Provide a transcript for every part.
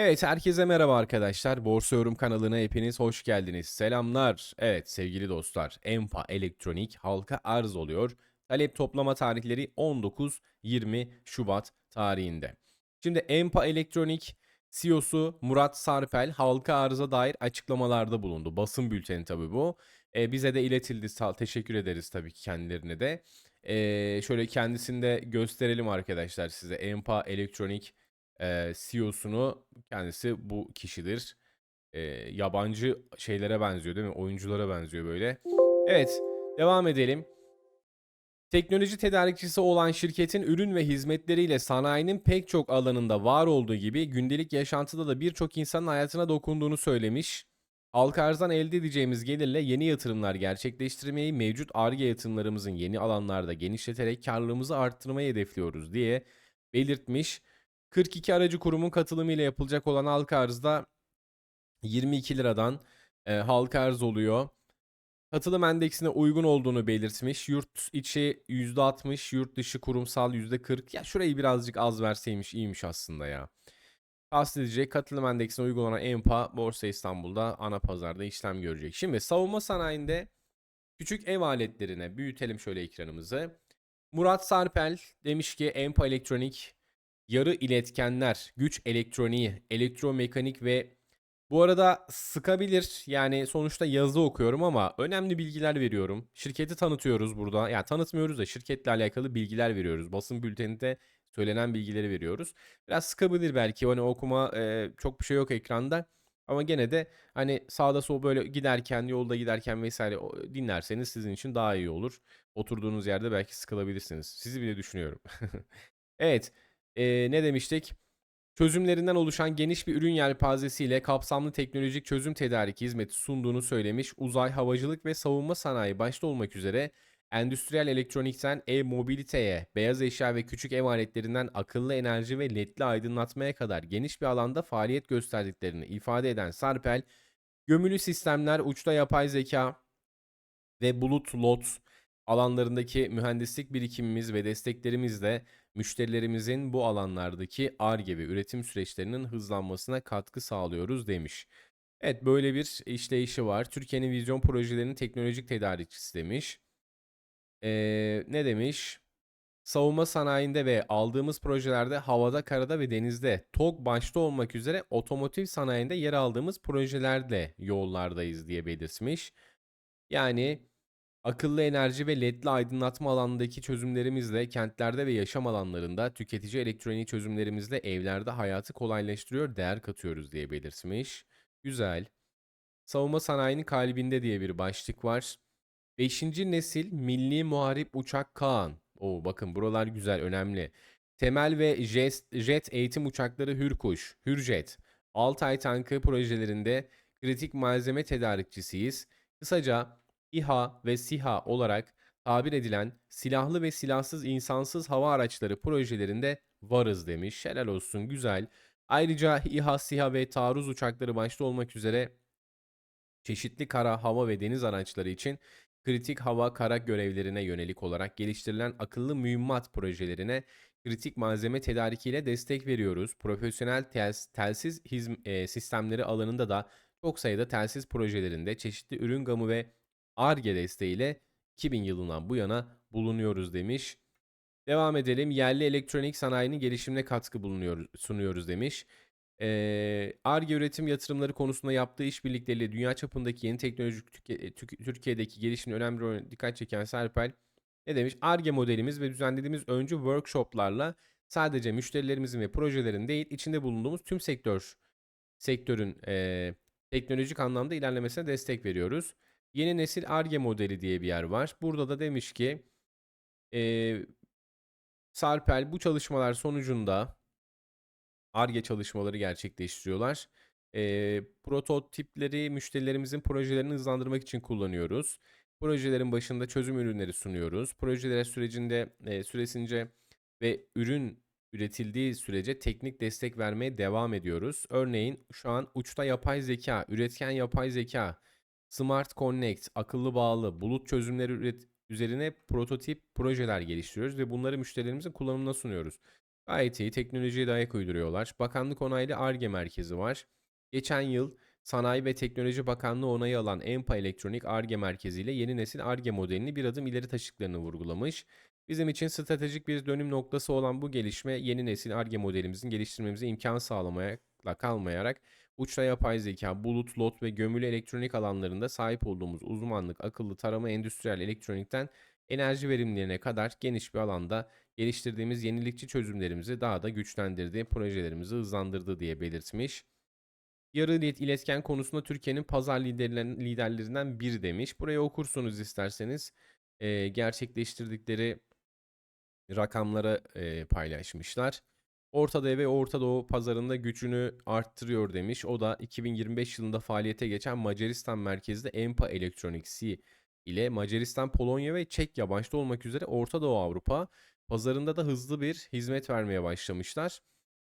Evet, herkese merhaba arkadaşlar. Borsa Yorum kanalına hepiniz hoş geldiniz. Selamlar. Evet sevgili dostlar, Enpa Elektronik halka arz oluyor. Talep toplama tarihleri 19-20 Şubat tarihinde. Şimdi Enpa Elektronik CEO'su Murat Sarpel halka arıza dair açıklamalarda bulundu. Basın bülteni tabii bu. E, bize de iletildi. Sağ, teşekkür ederiz tabii ki kendilerine de. E, şöyle kendisini de gösterelim arkadaşlar size. Enpa Elektronik e, CEO'sunu kendisi bu kişidir. E, yabancı şeylere benziyor değil mi? Oyunculara benziyor böyle. Evet, devam edelim. Teknoloji tedarikçisi olan şirketin ürün ve hizmetleriyle sanayinin pek çok alanında var olduğu gibi gündelik yaşantıda da birçok insanın hayatına dokunduğunu söylemiş. Halka elde edeceğimiz gelirle yeni yatırımlar gerçekleştirmeyi, mevcut ARGE yatırımlarımızın yeni alanlarda genişleterek karlılığımızı arttırmayı hedefliyoruz diye belirtmiş. 42 aracı kurumun katılımıyla yapılacak olan halka arzda 22 liradan e, halka arz oluyor. Katılım endeksine uygun olduğunu belirtmiş. Yurt içi %60, yurt dışı kurumsal %40. Ya şurayı birazcık az verseymiş iyiymiş aslında ya. Kastedilecek katılım endeksine uygun olan EMPA Borsa İstanbul'da ana pazarda işlem görecek. Şimdi savunma sanayinde küçük ev aletlerine büyütelim şöyle ekranımızı. Murat Sarpel demiş ki EMPA Elektronik yarı iletkenler, güç elektroniği, elektromekanik ve bu arada sıkabilir. Yani sonuçta yazı okuyorum ama önemli bilgiler veriyorum. Şirketi tanıtıyoruz burada. Yani tanıtmıyoruz da şirketle alakalı bilgiler veriyoruz. Basın bülteninde söylenen bilgileri veriyoruz. Biraz sıkabilir belki. Hani okuma e, çok bir şey yok ekranda. Ama gene de hani sağda sol böyle giderken, yolda giderken vesaire dinlerseniz sizin için daha iyi olur. Oturduğunuz yerde belki sıkılabilirsiniz. Sizi bile düşünüyorum. evet. E, ne demiştik? çözümlerinden oluşan geniş bir ürün yelpazesiyle kapsamlı teknolojik çözüm tedariki hizmeti sunduğunu söylemiş. Uzay, havacılık ve savunma sanayi başta olmak üzere endüstriyel elektronikten e-mobiliteye, beyaz eşya ve küçük ev aletlerinden akıllı enerji ve ledli aydınlatmaya kadar geniş bir alanda faaliyet gösterdiklerini ifade eden Sarpel, gömülü sistemler, uçta yapay zeka ve bulut lot alanlarındaki mühendislik birikimimiz ve desteklerimizle müşterilerimizin bu alanlardaki ARGE ve üretim süreçlerinin hızlanmasına katkı sağlıyoruz demiş. Evet böyle bir işleyişi var. Türkiye'nin vizyon projelerinin teknolojik tedarikçisi demiş. Ee, ne demiş? Savunma sanayinde ve aldığımız projelerde havada, karada ve denizde TOG başta olmak üzere otomotiv sanayinde yer aldığımız projelerle yollardayız diye belirtmiş. Yani Akıllı enerji ve ledli aydınlatma alanındaki çözümlerimizle kentlerde ve yaşam alanlarında tüketici elektroniği çözümlerimizle evlerde hayatı kolaylaştırıyor, değer katıyoruz diye belirtmiş. Güzel. Savunma sanayinin kalbinde diye bir başlık var. Beşinci nesil milli muharip uçak Kaan. Oo bakın buralar güzel, önemli. Temel ve jet, jet eğitim uçakları Hürkuş, Hürjet, Altay tankı projelerinde kritik malzeme tedarikçisiyiz. Kısaca İHA ve SİHA olarak tabir edilen silahlı ve silahsız insansız hava araçları projelerinde varız demiş. Helal olsun güzel. Ayrıca İHA, SİHA ve taarruz uçakları başta olmak üzere çeşitli kara, hava ve deniz araçları için kritik hava kara görevlerine yönelik olarak geliştirilen akıllı mühimmat projelerine kritik malzeme tedarikiyle destek veriyoruz. Profesyonel tel, telsiz hizm, e, sistemleri alanında da çok sayıda telsiz projelerinde çeşitli ürün gamı ve ARGE desteğiyle 2000 yılından bu yana bulunuyoruz demiş. Devam edelim. Yerli elektronik sanayinin gelişimine katkı bulunuyoruz, sunuyoruz demiş. ARGE ee, üretim yatırımları konusunda yaptığı işbirlikleriyle dünya çapındaki yeni teknolojik Türkiye'deki gelişimin önemli rolüne dikkat çeken Serpel ne demiş? ARGE modelimiz ve düzenlediğimiz öncü workshoplarla sadece müşterilerimizin ve projelerin değil içinde bulunduğumuz tüm sektör sektörün e, teknolojik anlamda ilerlemesine destek veriyoruz. Yeni nesil ARGE modeli diye bir yer var. Burada da demiş ki e, Sarpel bu çalışmalar sonucunda ARGE çalışmaları gerçekleştiriyorlar. E, prototipleri müşterilerimizin projelerini hızlandırmak için kullanıyoruz. Projelerin başında çözüm ürünleri sunuyoruz. Projelere sürecinde e, süresince ve ürün üretildiği sürece teknik destek vermeye devam ediyoruz. Örneğin şu an uçta yapay zeka, üretken yapay zeka, Smart Connect, akıllı bağlı, bulut çözümleri üret üzerine prototip projeler geliştiriyoruz ve bunları müşterilerimizin kullanımına sunuyoruz. Gayet iyi. Teknolojiye de ayak uyduruyorlar. Bakanlık onaylı ARGE merkezi var. Geçen yıl Sanayi ve Teknoloji Bakanlığı onayı alan EMPA Elektronik ARGE merkezi ile yeni nesil ARGE modelini bir adım ileri taşıdıklarını vurgulamış. Bizim için stratejik bir dönüm noktası olan bu gelişme yeni nesil ARGE modelimizin geliştirmemize imkan sağlamakla kalmayarak uçta yapay zeka, bulut, lot ve gömülü elektronik alanlarında sahip olduğumuz uzmanlık, akıllı tarama, endüstriyel elektronikten enerji verimliliğine kadar geniş bir alanda geliştirdiğimiz yenilikçi çözümlerimizi daha da güçlendirdi, projelerimizi hızlandırdı diye belirtmiş. Yarı ilet- iletken konusunda Türkiye'nin pazar liderlerinden, biri demiş. Buraya okursunuz isterseniz. Ee, gerçekleştirdikleri rakamlara e, paylaşmışlar. Orta Doğu ve Orta pazarında gücünü arttırıyor demiş. O da 2025 yılında faaliyete geçen Macaristan merkezli Empa Electronics ile Macaristan, Polonya ve Çekya başta olmak üzere Orta Doğu Avrupa pazarında da hızlı bir hizmet vermeye başlamışlar.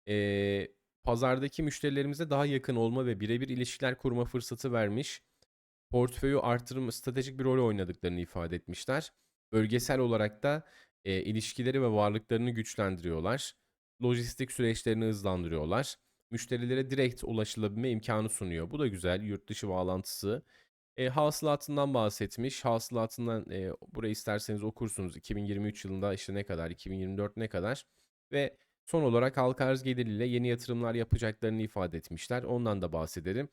Ee, pazardaki müşterilerimize daha yakın olma ve birebir ilişkiler kurma fırsatı vermiş. Portföyü artırma stratejik bir rol oynadıklarını ifade etmişler. Bölgesel olarak da e, ilişkileri ve varlıklarını güçlendiriyorlar. Lojistik süreçlerini hızlandırıyorlar. Müşterilere direkt ulaşılabilme imkanı sunuyor. Bu da güzel. Yurt dışı bağlantısı. E, hasılatından bahsetmiş. Hasılatından e, burayı isterseniz okursunuz. 2023 yılında işte ne kadar, 2024 ne kadar ve son olarak halka arz geliriyle yeni yatırımlar yapacaklarını ifade etmişler. Ondan da bahsedelim.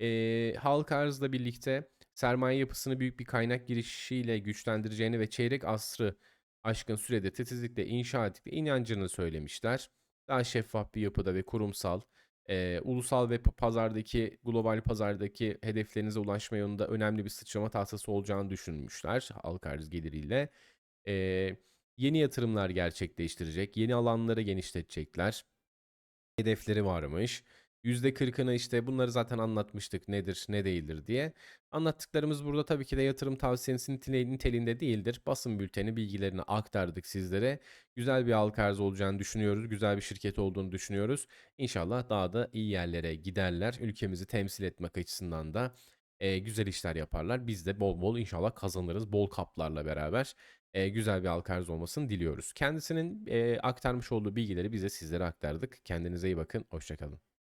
E, halka arzla birlikte sermaye yapısını büyük bir kaynak girişiyle güçlendireceğini ve çeyrek asrı aşkın sürede titizlikle inşa ettikleri inancını söylemişler. Daha şeffaf bir yapıda ve kurumsal, e, ulusal ve pa- pazardaki, global pazardaki hedeflerinize ulaşma yolunda önemli bir sıçrama tahtası olacağını düşünmüşler halka arz geliriyle. E, yeni yatırımlar gerçekleştirecek, yeni alanlara genişletecekler. Hedefleri varmış. %40'ını işte bunları zaten anlatmıştık nedir ne değildir diye. Anlattıklarımız burada tabii ki de yatırım niteliği- niteliğinde değildir. Basın bülteni bilgilerini aktardık sizlere. Güzel bir halka arz olacağını düşünüyoruz. Güzel bir şirket olduğunu düşünüyoruz. İnşallah daha da iyi yerlere giderler. Ülkemizi temsil etmek açısından da e, güzel işler yaparlar. Biz de bol bol inşallah kazanırız. Bol kaplarla beraber e, güzel bir halka arz olmasını diliyoruz. Kendisinin e, aktarmış olduğu bilgileri bize sizlere aktardık. Kendinize iyi bakın. Hoşçakalın.